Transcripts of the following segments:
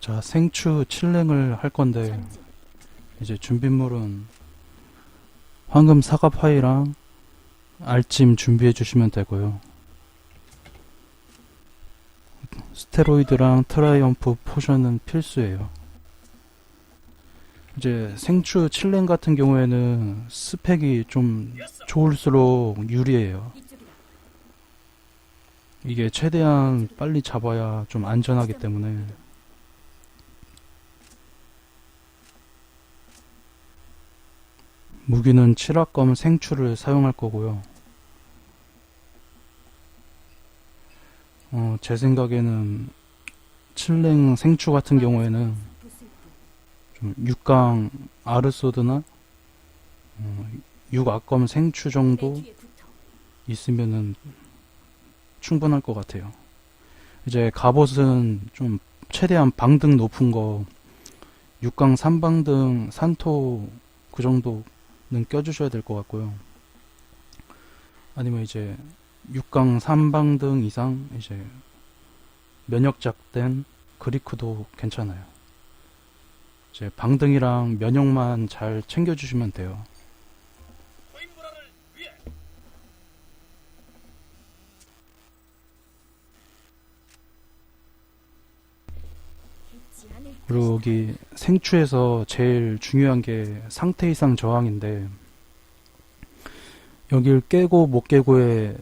자, 생추 칠랭을 할 건데. 이제 준비물은 황금 사과 파이랑 알찜 준비해 주시면 되고요. 스테로이드랑 트라이엄프 포션은 필수예요. 이제 생추 칠랭 같은 경우에는 스펙이 좀 좋을수록 유리해요. 이게 최대한 빨리 잡아야 좀 안전하기 때문에 무기는 칠합검 생추를 사용할 거고요. 어, 제 생각에는 칠랭 생추 같은 경우에는 좀 육강 아르소드나 어, 육악검 생추 내 정도. 있으면은 충분할 것 같아요. 이제 갑옷은 좀 최대한 방등 높은 거 6강 3방등 산토 그 정도는 껴주셔야 될 것 같고요. 아니면 이제 6강 3방등 이상 이제 면역작된 그리크도 괜찮아요. 이제 방등이랑 면역만 잘 챙겨주시면 돼요. 잊지 않을 그리고 여기 생추에서 제일 중요한 게 상태 이상 저항인데 여길 깨고 못 깨고의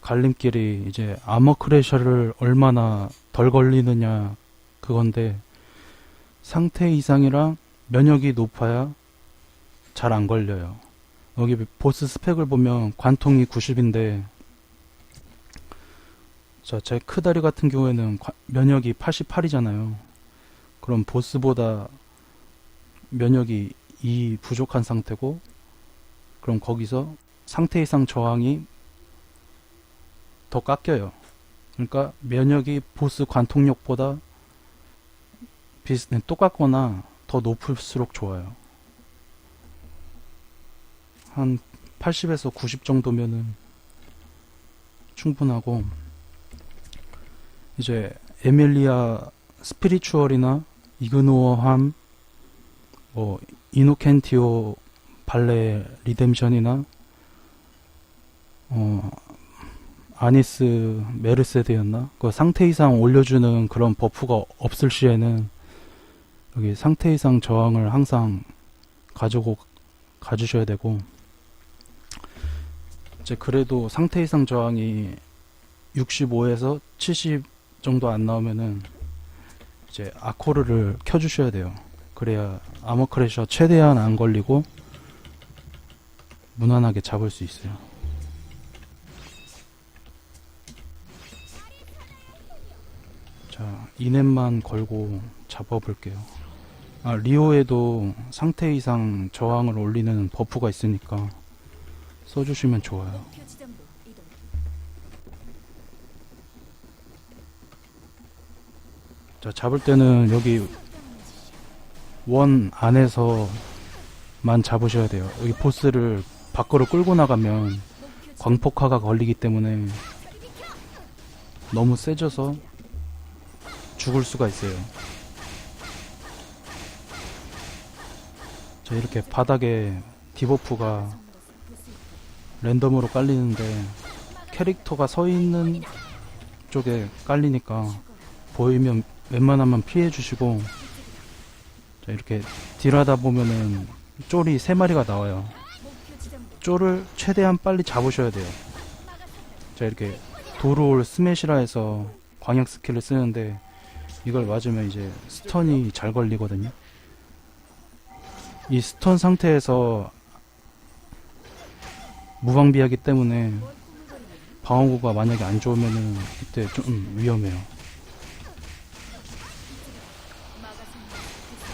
갈림길이 이제 아머 크래셔를 얼마나 덜 걸리느냐 그건데 상태 이상이랑 면역이 높아야 잘 안 걸려요. 여기 보스 스펙을 보면 관통이 90인데 자, 제 크다리 같은 경우에는 관- 면역이 88이잖아요. 그럼 보스보다 면역이 2 부족한 상태고, 그럼 거기서 상태 이상 저항이 더 깎여요. 그러니까 면역이 보스 관통력보다 비슷, 똑같거나 더 높을수록 좋아요. 한 80에서 90 정도면은 충분하고, 이제 에밀리아 스피리추얼이나 이그노어함 뭐 이노켄티오 발레 리뎀션이나 어 아니스 메르세드였나? 그 상태 이상 올려주는 그런 버프가 없을 시에는 여기 상태 이상 저항을 항상 가지고 가주셔야 되고 이제 그래도 상태 이상 저항이 65에서 70 정도 안 나오면은 이제 아코르를 켜주셔야 돼요. 그래야 아머 크래셔 최대한 안 걸리고 무난하게 잡을 수 있어요. 자, 이넷만 걸고 잡아볼게요. 아, 리오에도 상태 이상 저항을 올리는 버프가 있으니까 써주시면 좋아요. 목표 지점으로 이동. 자, 잡을 때는 여기 원 안에서만 잡으셔야 돼요. 여기 보스를 밖으로 끌고 나가면. 광폭화가 걸리기 때문에 너무 세져서 죽을 수가 있어요. 자, 이렇게 바닥에 디버프가 랜덤으로 깔리는데 캐릭터가 서 있는 쪽에 깔리니까 보이면 웬만하면 피해 주시고 자, 이렇게 딜하다 보면은 쫄이 세 마리가 나와요. 목표 지점으로 쫄을 최대한 빨리 잡으셔야 돼요. 자 이렇게 도로올 스매시라 해서 광역 스킬을 쓰는데 이걸 맞으면 이제 스턴이 잘 걸리거든요. 이 스턴 상태에서 무방비하기 때문에? 방어구가 만약에 안 좋으면은 이때 좀 위험해요.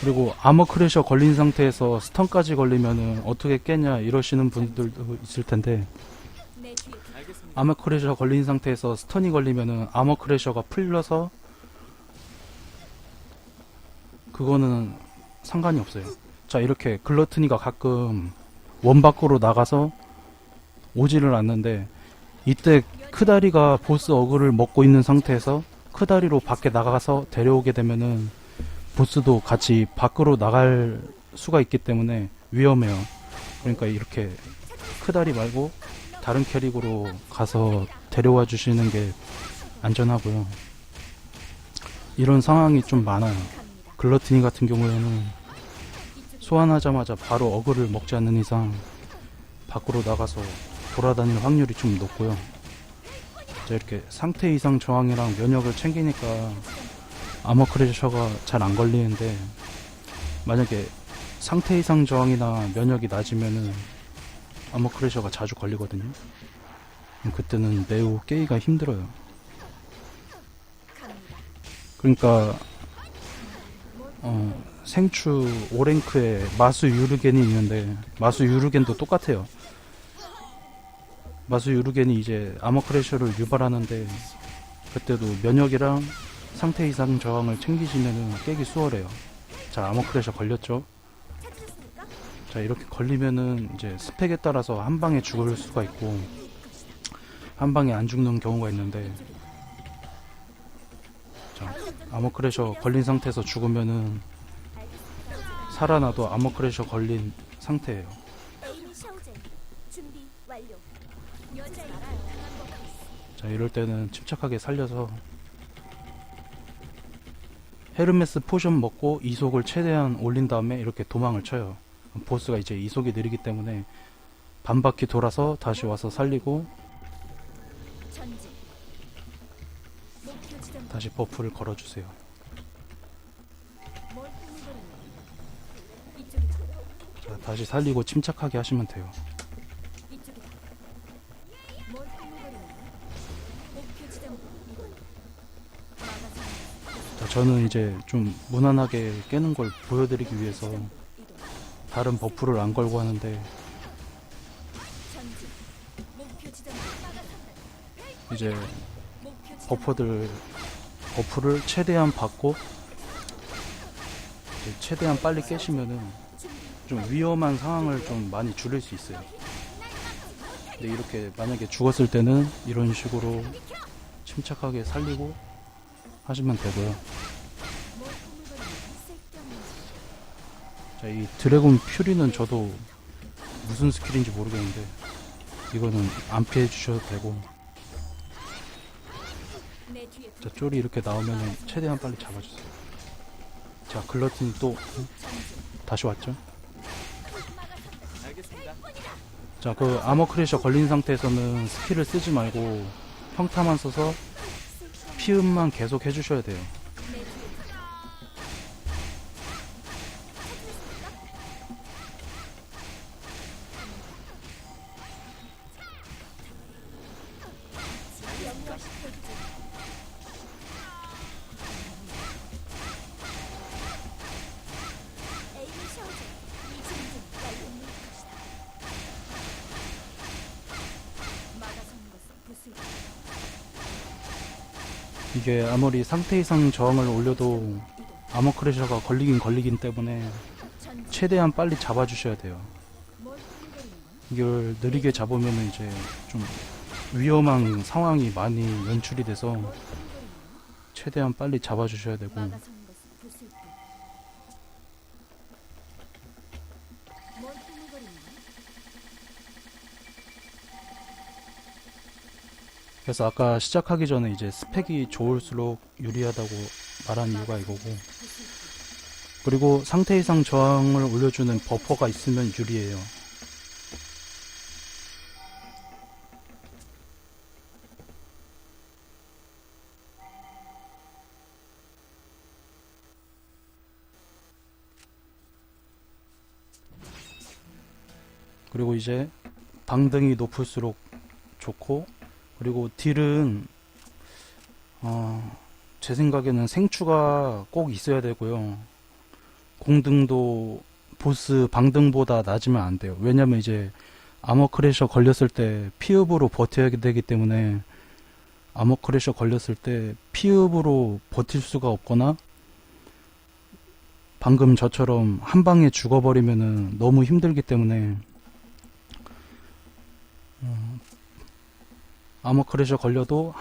그리고 아머 크래셔 걸린 상태에서 스턴까지 걸리면은 어떻게 깨냐 이러시는 분들도 있을 텐데. 아머 크래셔 걸린 상태에서 스턴이 걸리면은 아머 크래셔가 풀려서 그거는 상관이 없어요. 자 이렇게 글러트니가 가끔 원 밖으로 나가서 오지를 않는데 이때 크다리가 보스 어그를 먹고 있는 상태에서 크다리로 밖에 나가서 데려오게 되면은 보스도 같이 밖으로 나갈 수가 있기 때문에 위험해요. 그러니까 이렇게 크다리 말고 다른 캐릭으로 가서 데려와 주시는 게 안전하고요. 이런 상황이 좀 많아요. 글러티니 같은 경우에는 소환하자마자 바로 어그를 먹지 않는 이상 밖으로 나가서 돌아다닐 확률이 좀 높고요. 자, 이렇게 상태 이상 저항이랑 면역을 챙기니까 아머 크래셔가 잘 안 걸리는데 만약에 상태 이상 저항이나 면역이 낮으면은 아머 크래셔가 자주 걸리거든요. 그때는 매우 깨기가 힘들어요. 그러니까 어, 생추 5랭크에 마수 유르겐이 있는데 마수 유르겐도 똑같아요. 마수 유르겐이 이제 아머 크래셔를 유발하는데 그때도 면역이랑 상태 이상 저항을 챙기시면은 깨기 수월해요. 자 아머 크래셔 걸렸죠? 자 이렇게 걸리면은 이제 스펙에 따라서 한 방에 죽을 수가 있고 한 방에 안 죽는 경우가 있는데 자 아머 크래셔 걸린 상태에서 죽으면은 살아나도 아머 크래셔 걸린 상태예요. 자 이럴 때는 침착하게 살려서 헤르메스 포션 먹고 이속을 최대한 올린 다음에 이렇게 도망을 쳐요. 보스가 이제 이속이 느리기 때문에 반 바퀴 돌아서 다시 와서 살리고 다시 버프를 걸어주세요. 자 다시 살리고 침착하게 하시면 돼요. 저는 이제 좀 무난하게 깨는 걸 보여드리기 위해서. 다른 버프를 안 걸고 하는데 이제 버퍼들 버프를 최대한 받고 최대한 빨리 깨시면은 좀 위험한 상황을 좀 많이 줄일 수 있어요. 근데 이렇게 만약에 죽었을 때는 이런 식으로 침착하게 살리고 하시면 되고요. 자, 이 드래곤 퓨리는 저도 무슨 스킬인지 모르겠는데 이거는 안 피해 주셔도 되고 자, 쫄이 이렇게 나오면은 최대한 빨리 잡아주세요. 자, 글러틴이 또 다시 왔죠? 자, 그 아머 크래셔 걸린 상태에서는 스킬을 쓰지 말고 평타만 써서 피음만 계속 해주셔야 돼요. 이게 아무리 상태 이상 저항을 올려도. 아머 크래셔가 걸리긴 걸리긴 때문에. 최대한 빨리 잡아주셔야 돼요. 이걸 느리게 잡으면 이제 좀 위험한 상황이 많이 연출이 돼서? 최대한 빨리 잡아주셔야 되고 그래서 아까 시작하기 전에 이제 스펙이 좋을수록 유리하다고 말한 이유가 이거고 그리고 상태 이상 저항을 올려주는 버퍼가 있으면 유리해요. 그리고 이제 방등이 높을수록 좋고 그리고 딜은 어, 제 생각에는 생추가 꼭 있어야 되고요. 공등도 보스 방등보다 낮으면 안 돼요. 왜냐면 이제 아머 크래셔 걸렸을 때 피읍으로 버텨야 되기 때문에 아머 크래셔 걸렸을 때 피읍으로 버틸 수가 없거나 방금 저처럼 한 방에 죽어버리면은 너무 힘들기 때문에 아머 크래셔 걸려도